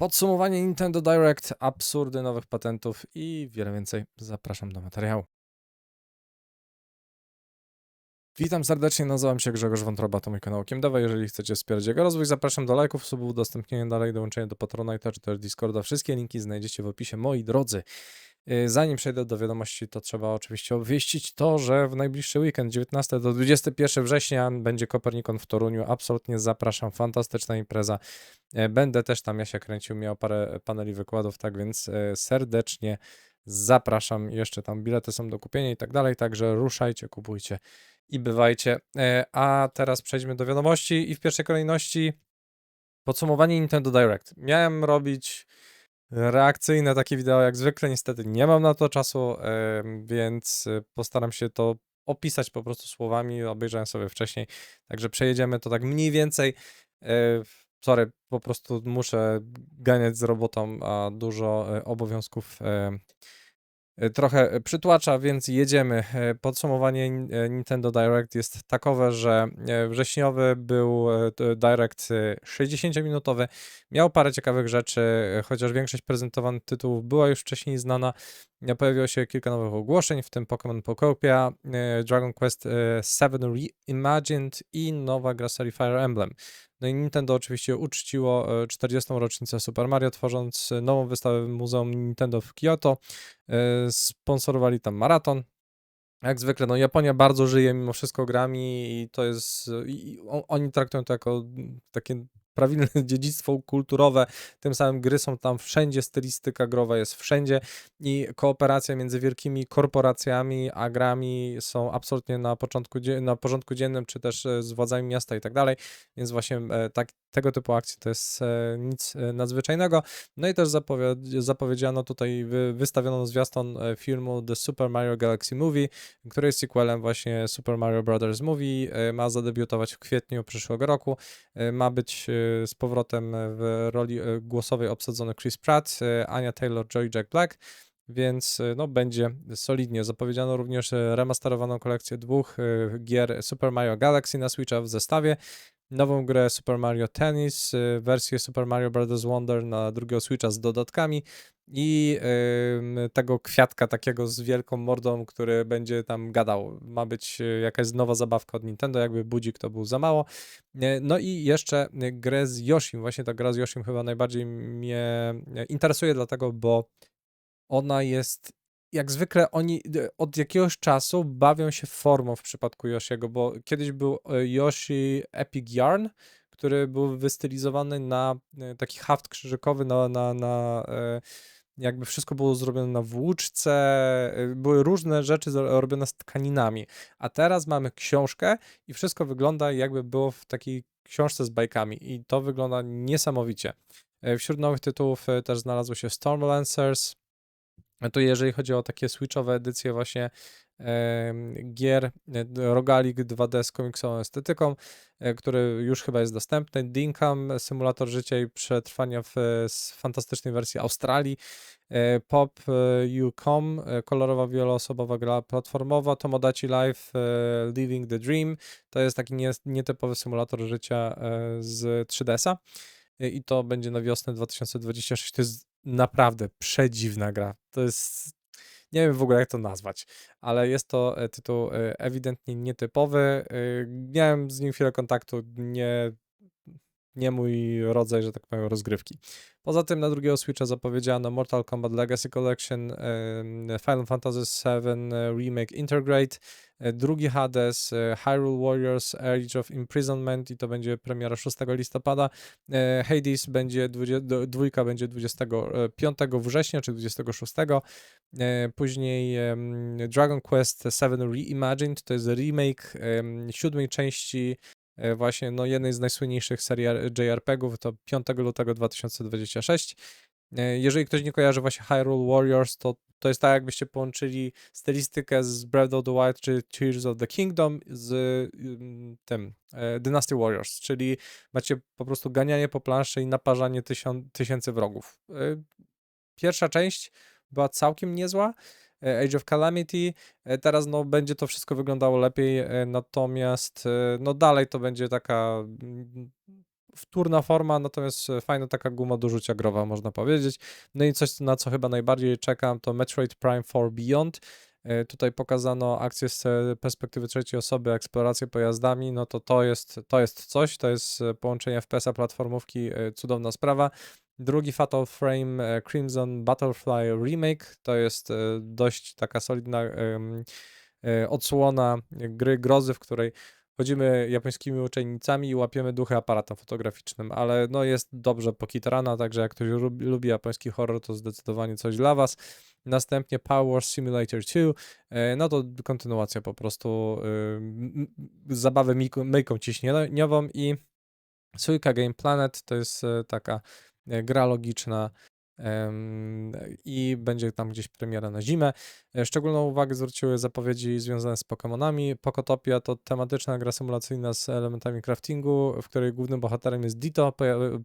Podsumowanie Nintendo Direct, absurdy nowych patentów i wiele więcej. Zapraszam do materiału. Witam serdecznie, nazywam się Grzegorz Wątroba, to mój kanał Kiemdawa. Jeżeli chcecie wspierać jego rozwój, zapraszam do lajków, subów, udostępnienia dalej, dołączenia do Patronite'a czy też Discorda. Wszystkie linki znajdziecie w opisie, moi drodzy. Yy, Zanim przejdę do wiadomości, to trzeba oczywiście obwieścić to, że w najbliższy weekend, 19 do 21 września, będzie Kopernikon w Toruniu. Absolutnie zapraszam, fantastyczna impreza. E, Będę też tam, ja się kręcił, miał parę paneli wykładów, tak więc e, serdecznie zapraszam. Jeszcze tam bilety są do kupienia i tak dalej, także ruszajcie, kupujcie i bywajcie. E, A teraz przejdźmy do wiadomości i w pierwszej kolejności podsumowanie Nintendo Direct. Miałem robić reakcyjne takie wideo jak zwykle, niestety nie mam na to czasu, więc e, postaram się to opisać po prostu słowami, obejrzałem sobie wcześniej, także przejedziemy to tak mniej więcej. E, Sorry, po prostu muszę ganiać z robotą, a dużo e, obowiązków trochę przytłacza, więc jedziemy. E, Podsumowanie Nin- e, Nintendo Direct jest takowe, że e, wrześniowy był e, Direct e, 60-minutowy, miał parę ciekawych rzeczy, e, chociaż większość prezentowanych tytułów była już wcześniej znana. E, Pojawiło się kilka nowych ogłoszeń, w tym Pokémon Pokopia, e, Dragon Quest e, VII Reimagined i nowa gra serii Fire Emblem. No i Nintendo oczywiście uczciło e, 40. rocznicę Super Mario, tworząc e, nową wystawę w Muzeum Nintendo w Kyoto. E, Sponsorowali tam maraton. Jak zwykle, no Japonia bardzo żyje mimo wszystko grami i to jest, i oni traktują to jako takie prawilne dziedzictwo kulturowe, tym samym gry są tam wszędzie, stylistyka growa jest wszędzie i kooperacja między wielkimi korporacjami a grami są absolutnie na, początku, na porządku dziennym, czy też e, z władzami miasta i tak dalej, więc właśnie e, tak, tego typu akcje to jest e, nic nadzwyczajnego. No i też zapowie- zapowiedziano tutaj, wy- wystawiono zwiastun filmu The Super Mario Galaxy Movie, który jest sequelem właśnie Super Mario Brothers Movie, ma zadebiutować w kwietniu przyszłego roku, ma być z powrotem w roli e, głosowej obsadzony Chris Pratt, e, Anya Taylor-Joy, Jack Black, więc e, no będzie solidnie. Zapowiedziano również remasterowaną kolekcję dwóch gier Super Mario Galaxy na Switcha w zestawie, nową grę Super Mario Tennis, e, wersję Super Mario Brothers Wonder na drugiego Switcha z dodatkami i tego kwiatka takiego z wielką mordą, który będzie tam gadał. Ma być e, jakaś nowa zabawka od Nintendo, jakby budzik to był za mało. E, No i jeszcze grę z Yoshim. Właśnie ta gra z Yoshim chyba najbardziej mnie interesuje, dlatego, bo ona jest. Jak zwykle oni od jakiegoś czasu bawią się formą w przypadku Yoshiego, bo kiedyś był e, Yoshi Epic Yarn, który był wystylizowany na e, taki haft krzyżykowy, na, na, na e, jakby wszystko było zrobione na włóczce, były różne rzeczy robione z tkaninami. A teraz mamy książkę i wszystko wygląda jakby było w takiej książce z bajkami i to wygląda niesamowicie. Wśród nowych tytułów też znalazło się Stormlancers. E, To jeżeli chodzi o takie switchowe edycje właśnie gier, e, rogalik 2D z komiksową estetyką, e, który już chyba jest dostępny. Dinkham, symulator życia i przetrwania w fantastycznej wersji Australii. E, Pop U.com, kolorowa wieloosobowa gra platformowa. Tomodachi Life Living the Dream. To jest taki nie, nietypowy symulator życia z 3DS-a. E, I to będzie na wiosnę 2026. To jest naprawdę przedziwna gra. To jest. Nie wiem w ogóle jak to nazwać, ale jest to e, tytuł e, ewidentnie nietypowy. E, Miałem z nim chwilę kontaktu, nie, nie mój rodzaj, że tak powiem, rozgrywki. Poza tym na drugiego Switcha zapowiedziano Mortal Kombat Legacy Collection, Final Fantasy VII Remake Integrate, e, drugi Hades, e, Hyrule Warriors Age of Imprisonment i to będzie premiera 6 listopada. E, Hades będzie, 20, do- dwójka będzie 25 września czy 26. E, Później Dragon Quest VII Reimagined, to jest remake em, siódmej części e, właśnie no, jednej z najsłynniejszych serii JRPG-ów, to 5 lutego 2026. E, Jeżeli ktoś nie kojarzy właśnie Hyrule Warriors, to to jest tak, jakbyście połączyli stylistykę z Breath of the Wild czy Tears of the Kingdom z ym, tym e, Dynasty Warriors, czyli macie po prostu ganianie po planszy i naparzanie tysią, tysięcy wrogów. E, Pierwsza część była całkiem niezła, e, Age of Calamity, e, teraz no będzie to wszystko wyglądało lepiej, e, natomiast e, no dalej to będzie taka mm, wtórna forma, natomiast e, fajna taka guma do rzucia growa, można powiedzieć. No i coś, na co chyba najbardziej czekam, to Metroid Prime 4 Beyond. E, Tutaj pokazano akcję z e, perspektywy trzeciej osoby, eksplorację pojazdami, no to to jest, to jest coś, to jest e, połączenie FPS-a, platformówki, e, cudowna sprawa. Drugi Fatal Frame e, Crimson Butterfly Remake to jest e, dość taka solidna e, odsłona gry grozy, w której chodzimy japońskimi uczennicami i łapiemy duchy aparatem fotograficznym, ale no jest dobrze pokitrana, także jak ktoś lubi, japoński horror, to zdecydowanie coś dla was. Następnie Power Simulator 2, e, no to kontynuacja po prostu zabawy myjką ciśnieniową i Suika Game Planet to jest taka gra logiczna i będzie tam gdzieś premiera na zimę. E, Szczególną uwagę zwróciły zapowiedzi związane z Pokémonami. Pokotopia to tematyczna gra symulacyjna z elementami craftingu, w której głównym bohaterem jest Ditto,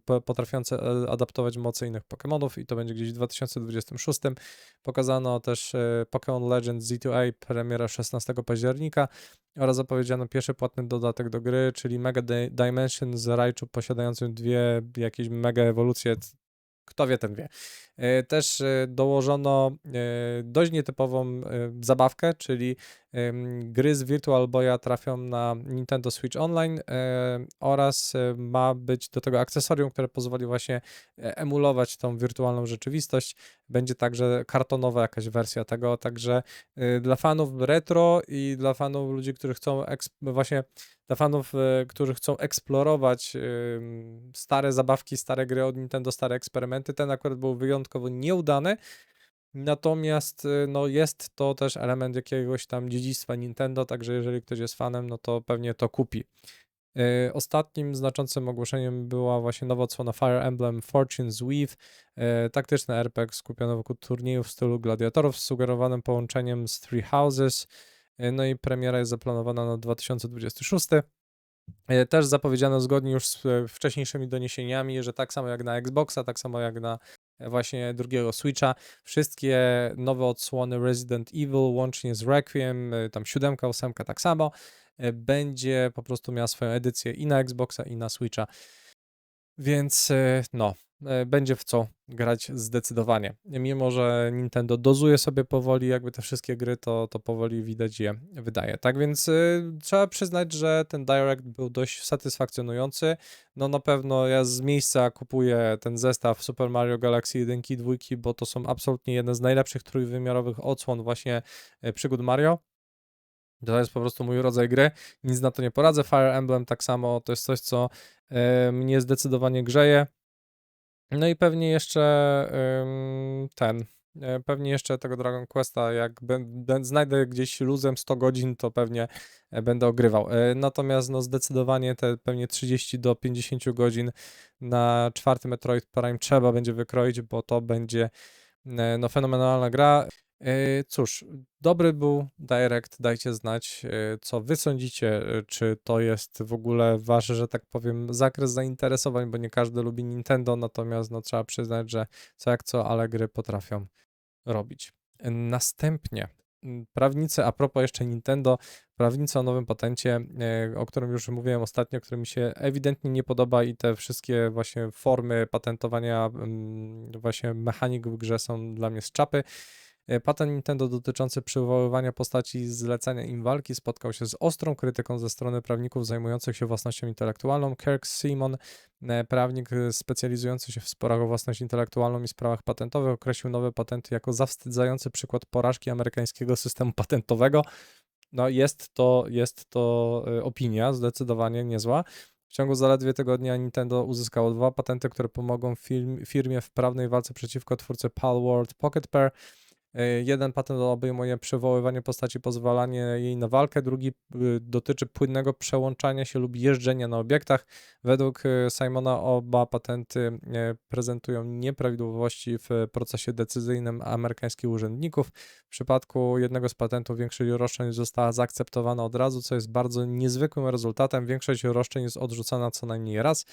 po- potrafiący e, adaptować moce innych Pokémonów i to będzie gdzieś w 2026. Pokazano też e, Pokémon Legends Z2A, premiera 16 października oraz zapowiedziano pierwszy płatny dodatek do gry, czyli Mega Di- Dimension z Raichu posiadającym dwie jakieś mega ewolucje. Kto wie, ten wie. E, Też e, dołożono e, dość nietypową zabawkę, czyli gry z Virtual Boya trafią na Nintendo Switch Online oraz ma być do tego akcesorium, które pozwoli właśnie emulować tą wirtualną rzeczywistość. Będzie także kartonowa jakaś wersja tego, także dla fanów retro i dla fanów ludzi, którzy chcą właśnie dla fanów, którzy chcą eksplorować stare zabawki, stare gry od Nintendo, stare eksperymenty, ten akurat był wyjątkowo nieudany. Natomiast y, no, jest to też element jakiegoś tam dziedzictwa Nintendo, także jeżeli ktoś jest fanem, no to pewnie to kupi. Y, Ostatnim znaczącym ogłoszeniem była właśnie nowa odsłona Fire Emblem Fortune's Weave, y, taktyczny RPG skupiony wokół turniejów w stylu gladiatorów z sugerowanym połączeniem z Three Houses. No i premiera jest zaplanowana na 2026. Y, Też zapowiedziano zgodnie już z wcześniejszymi doniesieniami, że tak samo jak na Xboxa, tak samo jak na właśnie drugiego Switcha, wszystkie nowe odsłony Resident Evil, łącznie z Requiem, y, tam siódemka, ósemka tak samo, y, będzie po prostu miała swoją edycję i na Xboxa, i na Switcha. Więc y, no, będzie w co grać zdecydowanie. Mimo, że Nintendo dozuje sobie powoli jakby te wszystkie gry, to, to powoli widać je wydaje. Tak więc y, trzeba przyznać, że ten Direct był dość satysfakcjonujący. No na pewno ja z miejsca kupuję ten zestaw Super Mario Galaxy 1 i 2, bo to są absolutnie jedne z najlepszych trójwymiarowych odsłon właśnie y, przygód Mario. To jest po prostu mój rodzaj gry, nic na to nie poradzę. Fire Emblem tak samo, to jest coś, co e, mnie zdecydowanie grzeje. No i pewnie jeszcze ten, e, pewnie jeszcze tego Dragon Questa, jak będę, znajdę gdzieś luzem 100 godzin, to pewnie e, będę ogrywał. E, Natomiast no zdecydowanie te pewnie 30 do 50 godzin na czwarty Metroid Prime trzeba będzie wykroić, bo to będzie no fenomenalna gra. E, Cóż, dobry był Direct, dajcie znać, e, co wy sądzicie, e, czy to jest w ogóle wasz, że tak powiem, zakres zainteresowań, bo nie każdy lubi Nintendo, natomiast no trzeba przyznać, że co jak co, ale gry potrafią robić. Następnie m, prawnicy, a propos jeszcze Nintendo, prawnicy o nowym patencie, o którym już mówiłem ostatnio, który mi się ewidentnie nie podoba i te wszystkie właśnie formy patentowania mm, właśnie mechanik w grze są dla mnie z czapy. E, Patent Nintendo dotyczący przywoływania postaci z zlecenia im walki spotkał się z ostrą krytyką ze strony prawników zajmujących się własnością intelektualną. Kirk Simon, e, prawnik e, specjalizujący się w sporach o własność intelektualną i sprawach patentowych, określił nowe patenty jako zawstydzający przykład porażki amerykańskiego systemu patentowego. No jest to, jest to opinia zdecydowanie niezła. W ciągu zaledwie tygodnia Nintendo uzyskało dwa patenty, które pomogą firm, firmie w prawnej walce przeciwko twórcy Palworld Pocket Pair. E, Jeden patent obejmuje przywoływanie postaci, pozwalanie jej na walkę, drugi y, dotyczy płynnego przełączania się lub jeżdżenia na obiektach. Według y, Simona oba patenty e, prezentują nieprawidłowości w procesie decyzyjnym amerykańskich urzędników. W przypadku jednego z patentów większość roszczeń została zaakceptowana od razu, co jest bardzo niezwykłym rezultatem. Większość roszczeń jest odrzucana co najmniej raz.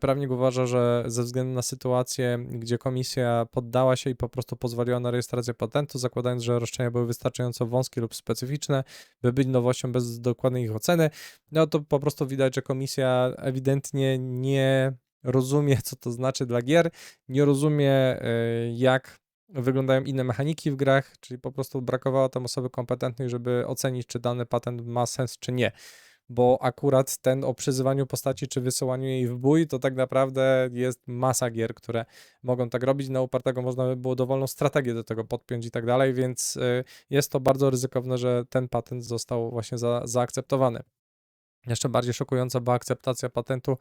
Prawnik uważa, że ze względu na sytuację, gdzie komisja poddała się i po prostu pozwoliła na rejestrację patentu, zakładając, że roszczenia były wystarczająco wąskie lub specyficzne, by być nowością bez dokładnej ich oceny, no to po prostu widać, że komisja ewidentnie nie rozumie, co to znaczy dla gier, nie rozumie, e, jak wyglądają inne mechaniki w grach, czyli po prostu brakowało tam osoby kompetentnej, żeby ocenić, czy dany patent ma sens, czy nie. Bo akurat ten o przyzywaniu postaci, czy wysyłaniu jej w bój, to tak naprawdę jest masa gier, które mogą tak robić. Na upartego można by było dowolną strategię do tego podpiąć i tak dalej, więc y, jest to bardzo ryzykowne, że ten patent został właśnie za, zaakceptowany. Jeszcze bardziej szokująca była akceptacja patentu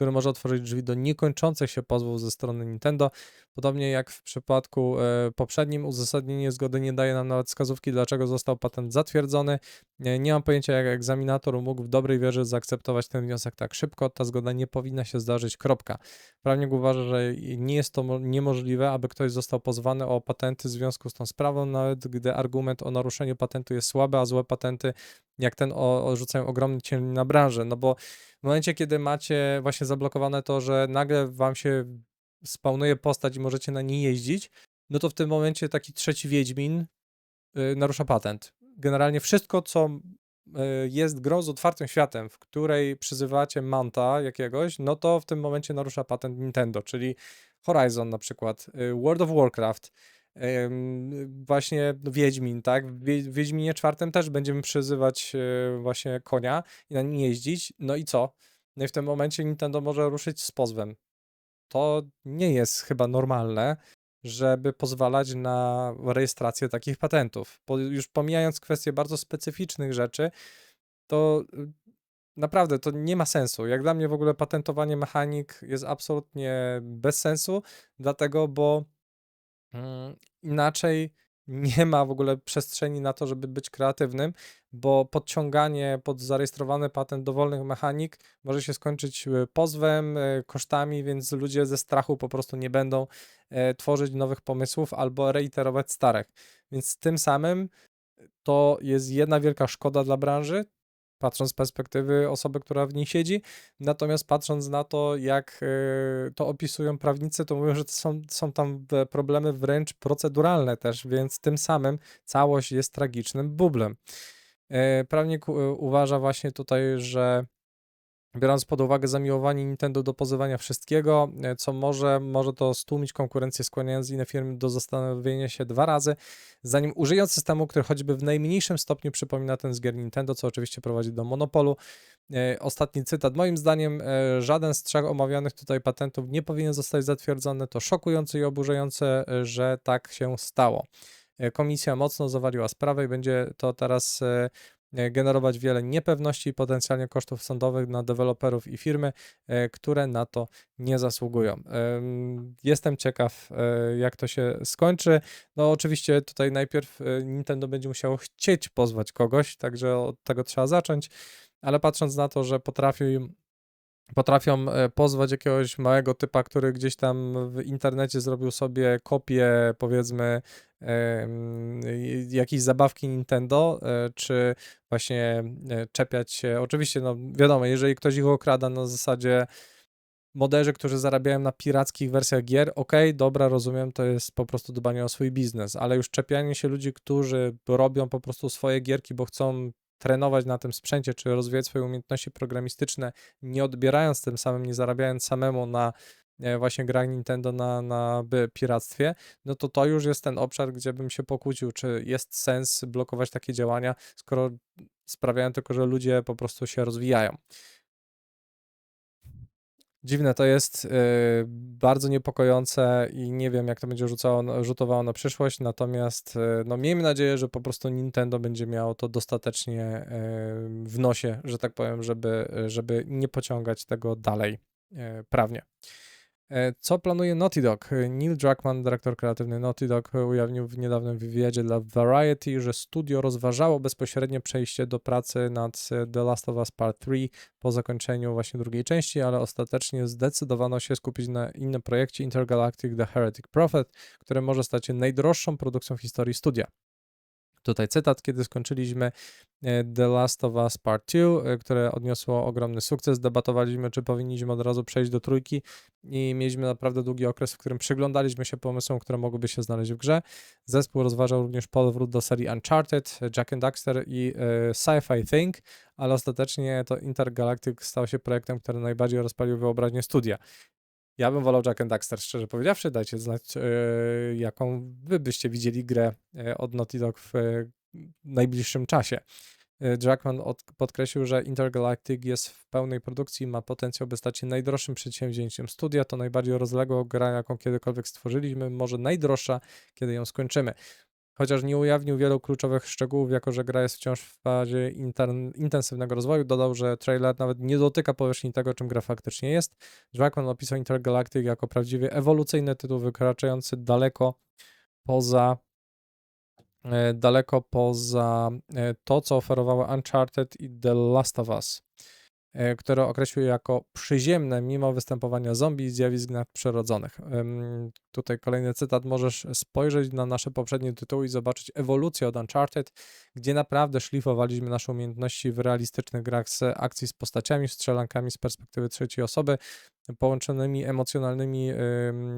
który może otworzyć drzwi do niekończących się pozwów ze strony Nintendo. Podobnie jak w przypadku e, poprzednim, uzasadnienie zgody nie daje nam nawet wskazówki, dlaczego został patent zatwierdzony. Nie, nie mam pojęcia, jak egzaminator mógł w dobrej wierze zaakceptować ten wniosek tak szybko. Ta zgoda nie powinna się zdarzyć. Kropka. Prawnik uważa, że nie jest to mo- niemożliwe, aby ktoś został pozwany o patenty w związku z tą sprawą, nawet gdy argument o naruszeniu patentu jest słaby, a złe patenty jak ten o, o rzucają ogromny cień na branżę, no bo w momencie, kiedy macie właśnie zablokowane to, że nagle wam się spawnuje postać i możecie na niej jeździć, no to w tym momencie taki trzeci Wiedźmin y, narusza patent. Generalnie wszystko, co y, jest grą z otwartym światem, w której przyzywacie manta jakiegoś, no to w tym momencie narusza patent Nintendo, czyli Horizon na przykład, y, World of Warcraft, właśnie Wiedźmin, tak? W Wie- w Wiedźminie czwartym też będziemy przyzywać y, właśnie konia i na nim jeździć, no i co? No i w tym momencie Nintendo może ruszyć z pozwem. To nie jest chyba normalne, żeby pozwalać na rejestrację takich patentów. Po, już pomijając kwestie bardzo specyficznych rzeczy, to y, naprawdę to nie ma sensu. Jak dla mnie w ogóle patentowanie mechanik jest absolutnie bez sensu, dlatego, bo inaczej nie ma w ogóle przestrzeni na to, żeby być kreatywnym, bo podciąganie pod zarejestrowany patent dowolnych mechanik może się skończyć e, pozwem, e, kosztami, więc ludzie ze strachu po prostu nie będą e, tworzyć nowych pomysłów albo reiterować starych. Więc tym samym to jest jedna wielka szkoda dla branży, patrząc z perspektywy osoby, która w niej siedzi. Natomiast patrząc na to, jak e, to opisują prawnicy, to mówią, że to są, są tam e, problemy wręcz proceduralne też, więc tym samym całość jest tragicznym bublem. E, Prawnik u- uważa właśnie tutaj, że biorąc pod uwagę zamiłowanie Nintendo do pozywania wszystkiego, e, co może, może to stłumić konkurencję, skłaniając inne firmy do zastanowienia się dwa razy, zanim użyją systemu, który choćby w najmniejszym stopniu przypomina ten z gier Nintendo, co oczywiście prowadzi do monopolu. E, Ostatni cytat. Moim zdaniem e, żaden z trzech omawianych tutaj patentów nie powinien zostać zatwierdzony. To szokujące i oburzające, że tak się stało. Komisja mocno zawaliła sprawę i będzie to teraz generować wiele niepewności i potencjalnie kosztów sądowych na deweloperów i firmy, e, które na to nie zasługują. Em, Jestem ciekaw, e, jak to się skończy. No, oczywiście tutaj najpierw e, Nintendo będzie musiało chcieć pozwać kogoś, także od tego trzeba zacząć, ale patrząc na to, że potrafią potrafią e, pozwać jakiegoś małego typa, który gdzieś tam w internecie zrobił sobie kopię, powiedzmy, em, jakiejś zabawki Nintendo, e, czy właśnie e, czepiać się. Oczywiście, no wiadomo, jeżeli ktoś ich okrada na zasadzie moderzy, którzy zarabiają na pirackich wersjach gier, okej, dobra, rozumiem, to jest po prostu dbanie o swój biznes, ale już czepianie się ludzi, którzy robią po prostu swoje gierki, bo chcą trenować na tym sprzęcie, czy rozwijać swoje umiejętności programistyczne, nie odbierając tym samym, nie zarabiając samemu na właśnie grach Nintendo na, na piractwie, no to to już jest ten obszar, gdzie bym się pokłócił, czy jest sens blokować takie działania, skoro sprawiają tylko, że ludzie po prostu się rozwijają. Dziwne to jest, yy, bardzo niepokojące i nie wiem, jak to będzie rzucało, rzutowało na przyszłość, natomiast yy, no, miejmy nadzieję, że po prostu Nintendo będzie miało to dostatecznie yy, w nosie, że tak powiem, żeby, żeby nie pociągać tego dalej prawnie. E, Co planuje Naughty Dog? Neil Druckmann, dyrektor kreatywny Naughty Dog, ujawnił w niedawnym wywiadzie dla Variety, że studio rozważało bezpośrednie przejście do pracy nad e, The Last of Us Part 3 po zakończeniu właśnie drugiej części, ale ostatecznie zdecydowano się skupić na innym projekcie Intergalactic The Heretic Prophet, które może stać się najdroższą produkcją w historii studia. Tutaj cytat, kiedy skończyliśmy e, The Last of Us Part 2, e, które odniosło ogromny sukces. Debatowaliśmy, czy powinniśmy od razu przejść do trójki i mieliśmy naprawdę długi okres, w którym przyglądaliśmy się pomysłom, które mogłyby się znaleźć w grze. Zespół rozważał również powrót do serii Uncharted, Jack and Daxter i e, Sci-Fi Thing, ale ostatecznie to Intergalactic stał się projektem, który najbardziej rozpalił wyobraźnię studia. Ja bym wolał Jack and Daxter, szczerze powiedziawszy. Dajcie znać, yy, jaką wy byście widzieli grę yy, od Naughty Dog w yy, najbliższym czasie. Jackman od, podkreślił, że Intergalactic jest w pełnej produkcji i ma potencjał, by stać się najdroższym przedsięwzięciem studia. To najbardziej rozległa gra, jaką kiedykolwiek stworzyliśmy, może najdroższa, kiedy ją skończymy chociaż nie ujawnił wielu kluczowych szczegółów, jako że gra jest wciąż w fazie intensywnego rozwoju. Dodał, że trailer nawet nie dotyka powierzchni tego, czym gra faktycznie jest. Jackman opisał Intergalactic jako prawdziwie ewolucyjny tytuł, wykraczający daleko poza e, daleko poza e, to, co oferowały Uncharted i The Last of Us. E, które określił jako przyziemne mimo występowania zombie i zjawisk nadprzyrodzonych. Tutaj kolejny cytat. Możesz spojrzeć na nasze poprzednie tytuły i zobaczyć ewolucję od Uncharted, gdzie naprawdę szlifowaliśmy nasze umiejętności w realistycznych grach z akcji z postaciami, strzelankami z perspektywy trzeciej osoby, połączonymi emocjonalnymi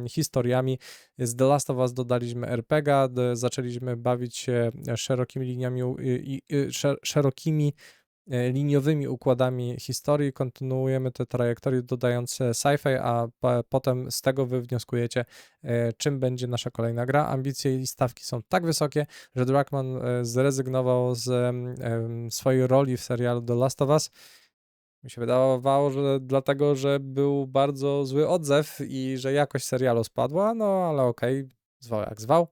historiami. Z The Last of Us dodaliśmy RPG, zaczęliśmy bawić się szerokimi liniami i, i szerokimi liniowymi układami historii, kontynuujemy te trajektorie dodając sci-fi, a potem z tego wy wnioskujecie, e, czym będzie nasza kolejna gra. Ambicje i stawki są tak wysokie, że Druckmann e, zrezygnował z swojej roli w serialu The Last of Us. Mi się wydawało, że dlatego, że był bardzo zły odzew i że jakość serialu spadła, no ale okej, okay, zwał jak zwał.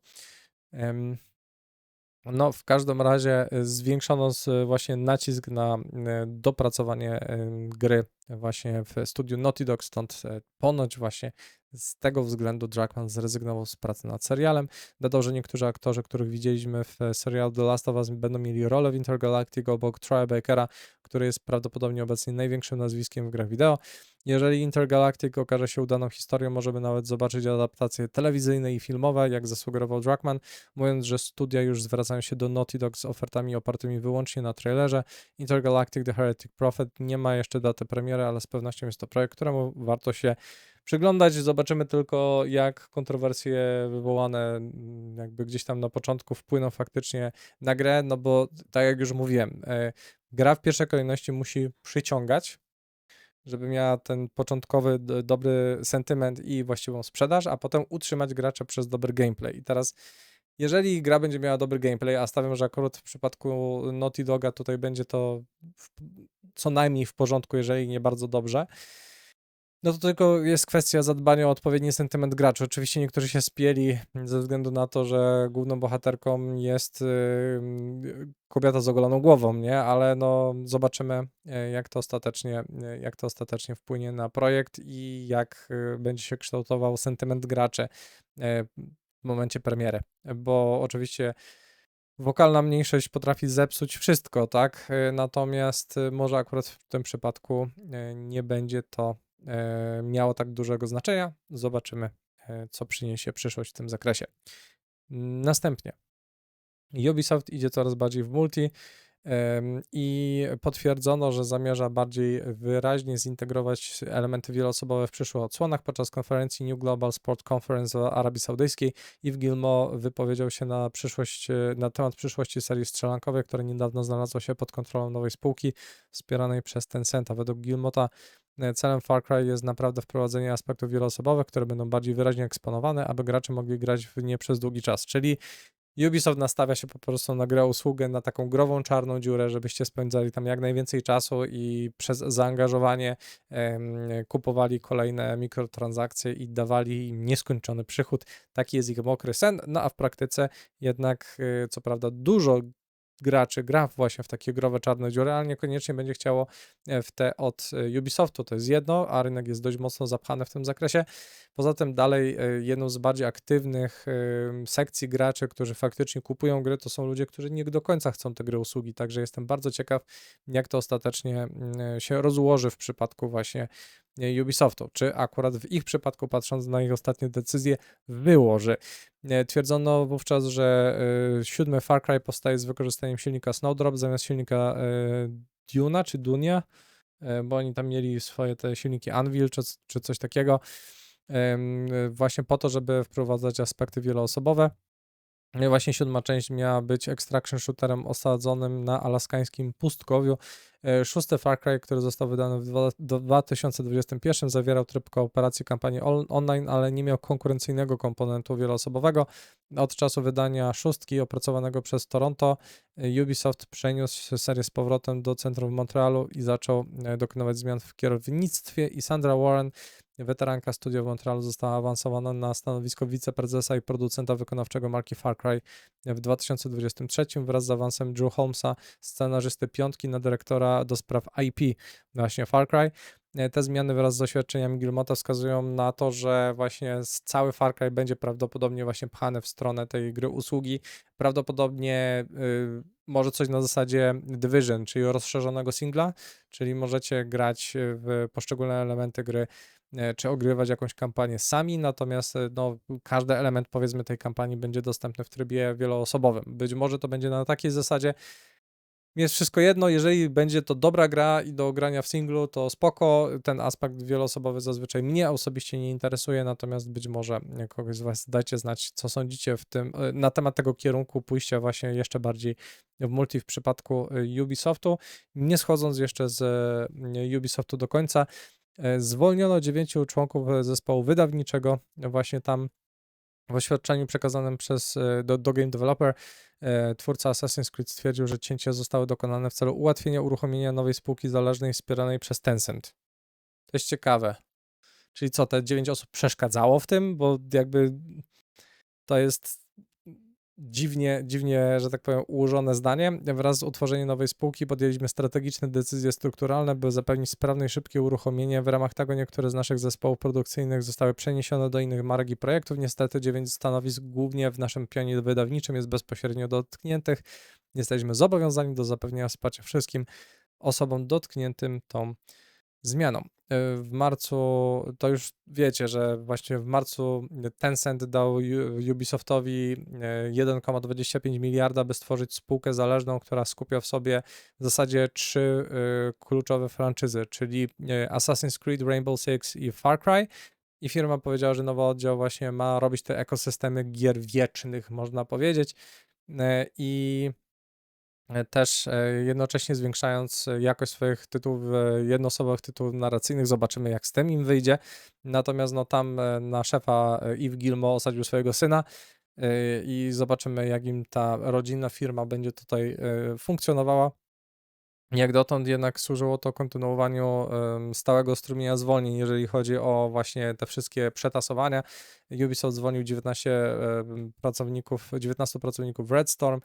No, w każdym razie y, zwiększono właśnie nacisk na y, dopracowanie gry właśnie w studiu Naughty Dog, stąd ponoć właśnie z tego względu Jackman zrezygnował z pracy nad serialem. Dodał, że niektórzy aktorzy, których widzieliśmy w serialu The Last of Us będą mieli rolę w Intergalactic obok Troy Bakera, który jest prawdopodobnie obecnie największym nazwiskiem w grach wideo. Jeżeli Intergalactic okaże się udaną historią, możemy nawet zobaczyć adaptacje telewizyjne i filmowe, jak zasugerował Druckmann, mówiąc, że studia już zwracają się do Naughty Dog z ofertami opartymi wyłącznie na trailerze. Intergalactic The Heretic Prophet nie ma jeszcze daty premiery, ale z pewnością jest to projekt, któremu warto się przyglądać. Zobaczymy tylko, jak kontrowersje wywołane mm, jakby gdzieś tam na początku wpłyną faktycznie na grę, no bo tak jak już mówiłem, e, gra w pierwszej kolejności musi przyciągać, żeby miała ten początkowy dobry sentyment i właściwą sprzedaż, a potem utrzymać gracza przez dobry gameplay. I teraz jeżeli gra będzie miała dobry gameplay, a stawiam, że akurat w przypadku Naughty Doga tutaj będzie to w, co najmniej w porządku, jeżeli nie bardzo dobrze, no to tylko jest kwestia zadbania o odpowiedni sentyment graczy. Oczywiście niektórzy się spieli ze względu na to, że główną bohaterką jest yy, kobieta z ogoloną głową, nie? Ale no zobaczymy, y, jak to ostatecznie, y, jak to ostatecznie wpłynie na projekt i jak y, będzie się kształtował sentyment graczy w momencie premiery. Bo oczywiście wokalna mniejszość potrafi zepsuć wszystko, tak? Natomiast może akurat w tym przypadku nie będzie to E, miało tak dużego znaczenia. Zobaczymy, e, co przyniesie przyszłość w tym zakresie. Następnie Ubisoft idzie coraz bardziej w multi i potwierdzono, że zamierza bardziej wyraźnie zintegrować elementy wieloosobowe w przyszłych odsłonach. Podczas konferencji New Global Sport Conference w Arabii Saudyjskiej Yves Gilmo wypowiedział się na, przyszłość, na temat przyszłości serii strzelankowej, która niedawno znalazła się pod kontrolą nowej spółki wspieranej przez Tencenta. Według Gilmota E, celem Far Cry jest naprawdę wprowadzenie aspektów wieloosobowych, które będą bardziej wyraźnie eksponowane, aby gracze mogli grać w nie przez długi czas. Czyli Ubisoft nastawia się po prostu na grę usługę, na taką grową czarną dziurę, żebyście spędzali tam jak najwięcej czasu i przez zaangażowanie kupowali kolejne mikrotransakcje i dawali im nieskończony przychód. Taki jest ich mokry sen. No a w praktyce jednak, y, co prawda, dużo graczy gra właśnie w takie growe czarne dziury, ale niekoniecznie będzie chciało e, w te od e, Ubisoftu. To jest jedno, a rynek jest dość mocno zapchany w tym zakresie. Poza tym dalej e, jedną z bardziej aktywnych sekcji graczy, którzy faktycznie kupują gry, to są ludzie, którzy nie do końca chcą te gry usługi, także jestem bardzo ciekaw, jak to ostatecznie mm, się rozłoży w przypadku właśnie Ubisoftu. Czy akurat w ich przypadku, patrząc na ich ostatnie decyzje, wyłoży. E, Twierdzono wówczas, że e, siódmy Far Cry powstaje z wykorzystaniem silnika Snowdrop zamiast silnika e, Duna czy Dunia, bo oni tam mieli swoje te silniki Anvil czy, czy coś takiego, właśnie po to, żeby wprowadzać aspekty wieloosobowe. Właśnie siódma część miała być extraction shooterem osadzonym na alaskańskim pustkowiu. E, Szósty Far Cry, który został wydany w dwa- do 2021, zawierał tryb kooperacji kampanii on- online, ale nie miał konkurencyjnego komponentu wieloosobowego. Od czasu wydania szóstki opracowanego przez Toronto, e, Ubisoft przeniósł serię z powrotem do centrum w Montrealu i zaczął e, dokonywać zmian w kierownictwie i Sandra Warren, weteranka studio w Montrealu, została awansowana na stanowisko wiceprezesa i producenta wykonawczego marki Far Cry w 2023 wraz z awansem Drew Holmesa, scenarzysty piątki na dyrektora do spraw IP właśnie Far Cry. Te zmiany wraz z doświadczeniami Gilmota wskazują na to, że właśnie cały Far Cry będzie prawdopodobnie właśnie pchany w stronę tej gry usługi. Prawdopodobnie y, może coś na zasadzie Division, czyli rozszerzonego singla, czyli możecie grać w poszczególne elementy gry e, czy ogrywać jakąś kampanię sami, natomiast e, no, każdy element powiedzmy tej kampanii będzie dostępny w trybie wieloosobowym. Być może to będzie na takiej zasadzie, mi jest wszystko jedno, jeżeli będzie to dobra gra i do grania w singlu, to spoko. Ten aspekt wieloosobowy zazwyczaj mnie osobiście nie interesuje, natomiast być może kogoś z Was dajcie znać, co sądzicie w tym, e, na temat tego kierunku pójścia właśnie jeszcze bardziej w multi w przypadku e, Ubisoftu. Nie schodząc jeszcze z e, Ubisoftu do końca, zwolniono dziewięciu członków zespołu wydawniczego właśnie tam w oświadczeniu przekazanym przez e, do, do Game Developer e, twórca Assassin's Creed stwierdził, że cięcia zostały dokonane w celu ułatwienia uruchomienia nowej spółki zależnej wspieranej przez Tencent. To jest ciekawe. Czyli co, te 9 osób przeszkadzało w tym? Bo jakby to jest dziwnie, dziwnie, że tak powiem, ułożone zdanie. Wraz z utworzeniem nowej spółki podjęliśmy strategiczne decyzje strukturalne, by zapewnić sprawne i szybkie uruchomienie. W ramach tego niektóre z naszych zespołów produkcyjnych zostały przeniesione do innych marek i projektów. Niestety dziewięć stanowisk głównie w naszym pionie wydawniczym jest bezpośrednio dotkniętych. Jesteśmy zobowiązani do zapewnienia wsparcia wszystkim osobom dotkniętym tą zmianą. E, W marcu, to już wiecie, że właśnie w marcu Tencent dał Ubisoftowi e, 1,25 miliarda, by stworzyć spółkę zależną, która skupia w sobie w zasadzie trzy e, kluczowe franczyzy, czyli e, Assassin's Creed, Rainbow Six i Far Cry. I firma powiedziała, że nowy oddział właśnie ma robić te ekosystemy gier wiecznych, można powiedzieć. E, I e, też e, jednocześnie zwiększając e, jakość swoich tytułów, e, jednoosobowych tytułów narracyjnych. Zobaczymy, jak z tym im wyjdzie. Natomiast no, tam e, na szefa e, Yves Gilmo osadził swojego syna e, i zobaczymy, jak im ta rodzinna firma będzie tutaj e, funkcjonowała. Jak dotąd jednak służyło to kontynuowaniu stałego strumienia zwolnień, jeżeli chodzi o właśnie te wszystkie przetasowania. Ubisoft zwolnił 19 em, pracowników, 19 pracowników w Redstorm, em,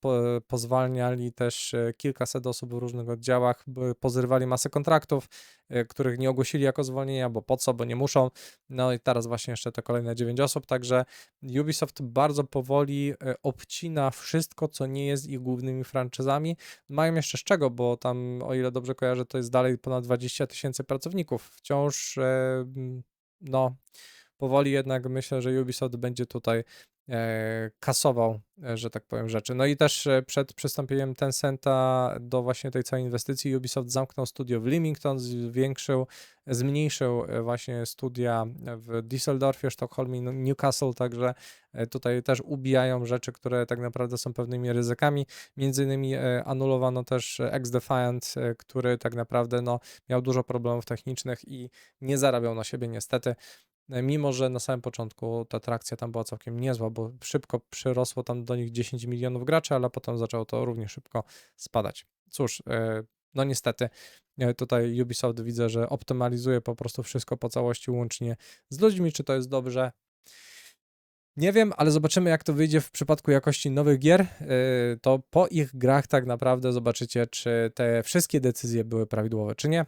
po, pozwalniali też e, kilkaset osób w różnych oddziałach, pozrywali masę kontraktów, e, których nie ogłosili jako zwolnienia, bo po co, bo nie muszą. No i teraz właśnie jeszcze te kolejne 9 osób, także Ubisoft bardzo powoli e, obcina wszystko, co nie jest ich głównymi franczyzami. Mają jeszcze z czego, bo tam, o ile dobrze kojarzę, to jest dalej ponad 20 tysięcy pracowników. Wciąż, no, powoli jednak myślę, że Ubisoft będzie tutaj kasował, e, że tak powiem, rzeczy. No i też e, przed przystąpieniem Tencenta do właśnie tej całej inwestycji Ubisoft zamknął studio w Leamington, zwiększył, zmniejszył e, właśnie studia w Düsseldorfie, Sztokholmie, Newcastle, także e, tutaj też ubijają rzeczy, które tak naprawdę są pewnymi ryzykami. Między innymi e, anulowano też e, X-Defiant, e, który tak naprawdę no, miał dużo problemów technicznych i nie zarabiał na siebie niestety. E, Mimo, że na samym początku ta trakcja tam była całkiem niezła, bo szybko przyrosło tam do nich 10 milionów graczy, ale potem zaczęło to równie szybko spadać. Cóż, e, no niestety e, tutaj Ubisoft widzę, że optymalizuje po prostu wszystko po całości łącznie z ludźmi. Czy to jest dobrze? Nie wiem, ale zobaczymy, jak to wyjdzie w przypadku jakości nowych gier. To po ich grach tak naprawdę zobaczycie, czy te wszystkie decyzje były prawidłowe, czy nie.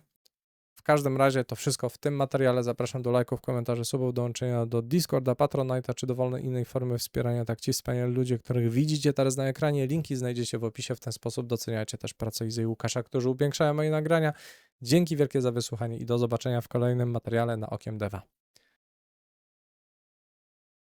Każdym razie to wszystko w tym materiale. Zapraszam do lajków, komentarzy, subów, dołączenia do Discorda, Patronite'a czy dowolnej innej formy wspierania. Tak ci wspaniali ludzie, których widzicie teraz na ekranie. Linki znajdziecie w opisie. W ten sposób doceniacie też pracę Izy i Łukasza, którzy upiększają moje nagrania. Dzięki wielkie za wysłuchanie i do zobaczenia w kolejnym materiale na Okiem Deva.